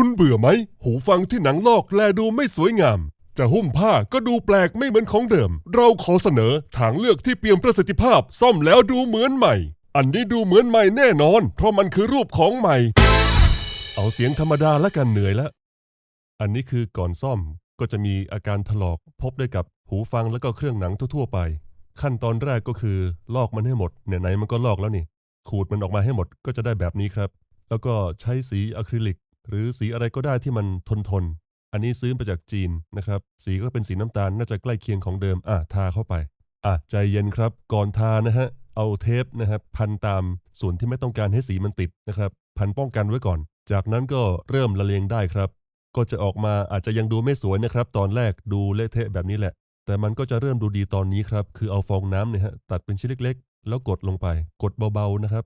คุณเบื่อไหม หูฟังที่หนังลอกแลดูไม่สวยงาม จะหุ้มผ้าก็ดูแปลกไม่เหมือนของเดิม เราขอเสนอทางเลือกที่เปี่ยมประสิทธิภาพ ซ่อมแล้วดูเหมือนใหม่ อันนี้ดูเหมือนใหม่แน่นอน เพราะมันคือรูปของใหม่ เอาเสียงธรรมดาและกันเหนื่อยล้วอันนี้คือก่อนซ่อมก็จะมีอาการถลอกพบได้กับหูฟังแล้วก็เครื่องหนังทั่วๆไป ขั้นตอนแรกก็คือลอกมันให้หมดเนี่ยไหนมันก็ลอกแล้วนี่ ขูดมันออกมาให้หมดก็จะได้แบบนี้ครับ แล้วก็ใช้สีอะคริลิก หรือสีอะไรก็ได้ที่มันทนทน อันนี้ซื้อมาจากจีนนะครับ สีก็เป็นสีน้ำตาลน่าจะใกล้เคียงของเดิม อะทาเข้าไป อะใจเย็นครับ ก่อนทานะฮะ เอาเทปนะครับพันตามส่วนที่ไม่ต้องการให้สีมันติดนะครับ พันป้องกันไว้ก่อน จากนั้นก็เริ่มละเลงได้ครับ ก็จะออกมาอาจจะยังดูไม่สวยนะครับ ตอนแรกดูเละเทะแบบนี้แหละ แต่มันก็จะเริ่มดูดีตอนนี้ครับ คือเอาฟองน้ำเนี่ยฮะตัดเป็นชิ้นเล็ก ๆ แล้วกดลงไป กดเบาๆนะครับ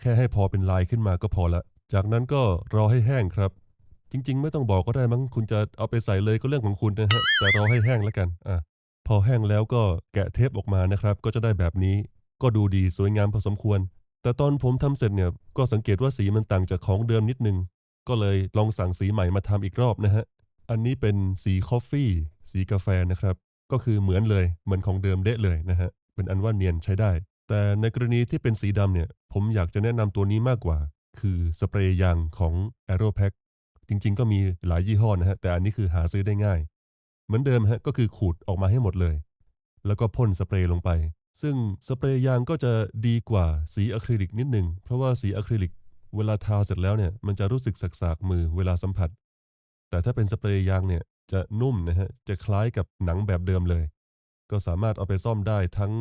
แค่ให้พอเป็นลายขึ้นมาก็พอละ จากนั้นก็รอให้แห้งครับ จริง ๆ ไม่ต้องบอกก็ได้มั้งคุณจะเอาไปใส่เลยก็เรื่องของคุณนะฮะแต่รอให้แห้งแล้วกันอะพอแห้งแล้วก็แกะเทปออกมานะครับ ก็จะได้แบบนี้ ก็ดูดีสวยงามพอสมควร แต่ตอนผมทำเสร็จเนี่ยก็สังเกตว่าสีมันต่างจากของเดิมนิดนึง ก็เลยลองสั่งสีใหม่มาทำอีกรอบนะฮะอันนี้เป็นสีคอฟฟี่สีกาแฟนะครับ ก็คือเหมือนเลยเหมือนของเดิมเดะเลยนะฮะเป็นอันว่าเนียนใช้ได้ แต่ในกรณีที่เป็นสีดำเนี่ย ผมอยากจะแนะนำตัวนี้มากกว่า คือสเปรย์ยางของ a e r o p a c จริงๆ ก็มีหลายยี่ห้อนะฮะ แต่อันนี้คือหาซื้อได้ง่าย เหมือนเดิมฮะก็คือขูดออกมาให้หมดเลย แล้วก็พ่นสเปรย์ลงไป ซึ่งสเปรย์ยางก็จะดีกว่าสีอะคริลิกนิดหนึ่งเพราะว่าสีอะคริลิกเวลาทาเสร็จแล้วเนี่ยมันจะรู้สึกสักๆมือเวลาสัมผัส แต่ถ้าเป็นสเปรย์ยางเนี่ยจะนุ่มนะฮะจะคล้ายกับหนังแบบเดิมเลย ก็สามารถเอาไปซ่อมได้ทั้ง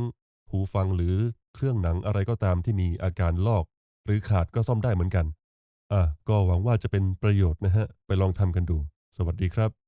หูฟังหรือเครื่องหนังอะไรก็ตามที่มีอาการลอก หรือขาดก็ซ่อมได้เหมือนกัน อะก็หวังว่าจะเป็นประโยชน์นะฮะ ไปลองทำกันดู สวัสดีครับ